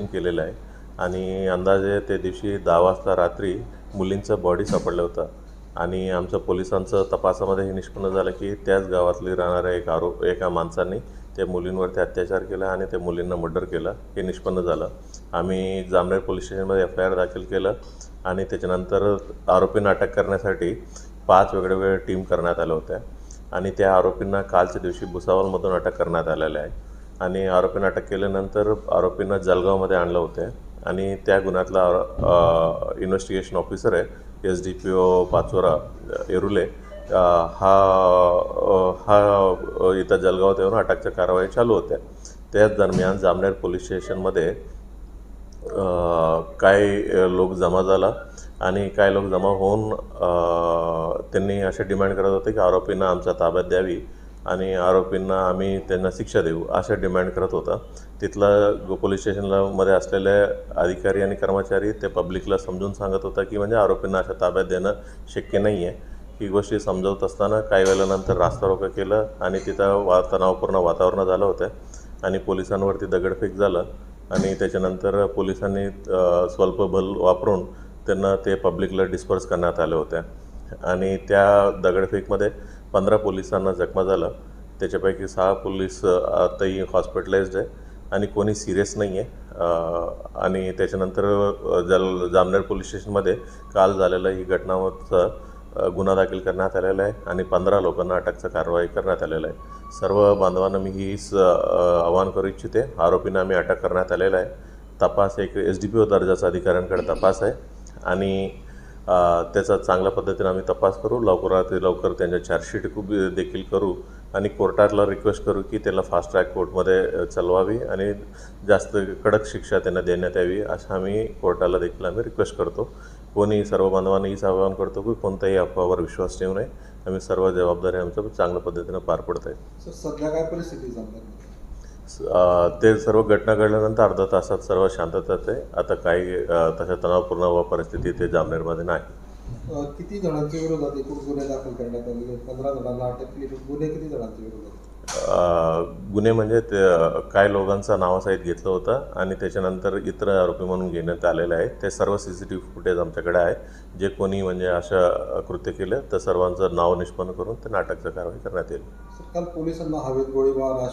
झालेलं आहे. आणि अंदाजे त्या दिवशी दहा वाजता रात्री मुलींचं बॉडी सापडलं होतं. आणि आमच्या पोलिसांचं तपासामध्ये हे निष्पन्न झालं की त्याच गावातली राहणाऱ्या एक आरोप एका माणसांनी त्या मुलींवरती अत्याचार केला आणि त्या मुलींना मर्डर केलं. हे निष्पन्न झालं. आम्ही जामनेर पोलीस स्टेशनमध्ये एफ आय आर दाखल केलं आणि त्याच्यानंतर आरोपींना अटक करण्यासाठी पाच वेगळ्या टीम करण्यात आल्या होत्या. आणि त्या आरोपींना कालच्या दिवशी भुसावलमधून अटक करण्यात आलेलं आहे. आणि आरोपींना अटक केल्यानंतर आरोपींना जळगावमध्ये आणलं होतं. आणि त्या गुन्ह्यातला इन्व्हेस्टिगेशन ऑफिसर आहे S D P O Pachora Yerule हा हा इथं जळगावात येऊन अटकच्या कारवाई चालू होत्या. त्याच दरम्यान जामनेर पोलीस स्टेशनमध्ये काही लोक जमा झाला आणि काही लोक जमा होऊन त्यांनी असे डिमांड करत होते की आरोपींना आमच्या ताब्यात द्यावी. आणि आरोपींना आम्ही त्यांना शिक्षा देऊ अशा डिमांड करत होता. तिथला गो पोलीस स्टेशनला मध्ये असलेले अधिकारी आणि कर्मचारी ते पब्लिकला समजून सांगत होता की म्हणजे आरोपींना अशा ताब्यात देणं शक्य नाही आहे ही गोष्टी समजवत असताना काही वेळानंतर रास्ता रोका केलं आणि तिथं वा तणावपूर्ण वातावरण झालं होतं आणि पोलिसांवरती दगडफेक झालं आणि त्याच्यानंतर पोलिसांनी स्वल्प बल वापरून त्यांना ते पब्लिकला डिस्पर्स करण्यात आले होते आणि त्या दगडफेकमध्ये पंधरा पोलिसांना जखमा झालं. त्याच्यापैकी सहा पोलीस आताही हॉस्पिटलाइज्ड आहे आणि कोणी सिरियस नाही आहे आणि त्याच्यानंतर जल जामनेर पोलीस स्टेशनमध्ये काल झालेलं ही घटनाचं गुन्हा दाखल करण्यात आलेला आहे आणि पंधरा लोकांना अटकचं कारवाई करण्यात आलेलं आहे. सर्व बांधवांना मी हीच आवाहन करू इच्छिते. आरोपींना आम्ही अटक करण्यात आलेला आहे. तपास एक एस डी पी ओ दर्जाचा अधिकाऱ्यांकडे तपास आहे. आणि त्याचा चांगल्या पद्धतीने आम्ही तपास करू. लवकरात लवकर त्यांच्या चार्जशीट खूप देखील करू. आणि कोर्टाला रिक्वेस्ट करू की त्याला फास्ट ट्रॅक कोर्टमध्ये चालवावी आणि जास्त कडक शिक्षा त्यांना देण्यात यावी असं आम्ही कोर्टाला देखील आम्ही रिक्वेस्ट करतो. कोणी सर्व बांधवांना हीच आवाहन करतो की कोणत्याही अफवावर विश्वास ठेवू नये. आम्ही सर्व जबाबदारी आमच्या चांगल्या पद्धतीनं पार पडत आहे. सध्या काय परिस्थिती ते सर्व घटना घडल्यानंतर अर्धा तासात सर्व शांततात आहे आता काही तशा तणावपूर्ण व परिस्थिती ते जामनेरमध्ये नाही. किती जणांच्या विरोधात एकूण गुन्हे दाखल करण्यात आले पंधरा जणांना अटक केली पण गुन्हे किती जणांच्या विरोधात गुन्हे म्हणजे ते काय लोकांचं नावासहित घेतलं होतं आणि त्याच्यानंतर इतर आरोपी म्हणून घेण्यात आलेलं आहे ते सर्व C C T V footage आमच्याकडे आहे. जे कोणी म्हणजे अशा कृत्य केलं तर सर्वांचं नाव निष्पन्न करून ते नाटकचं कारवाई करण्यात येईल. काल पोलिसांना हवेत गोळीबार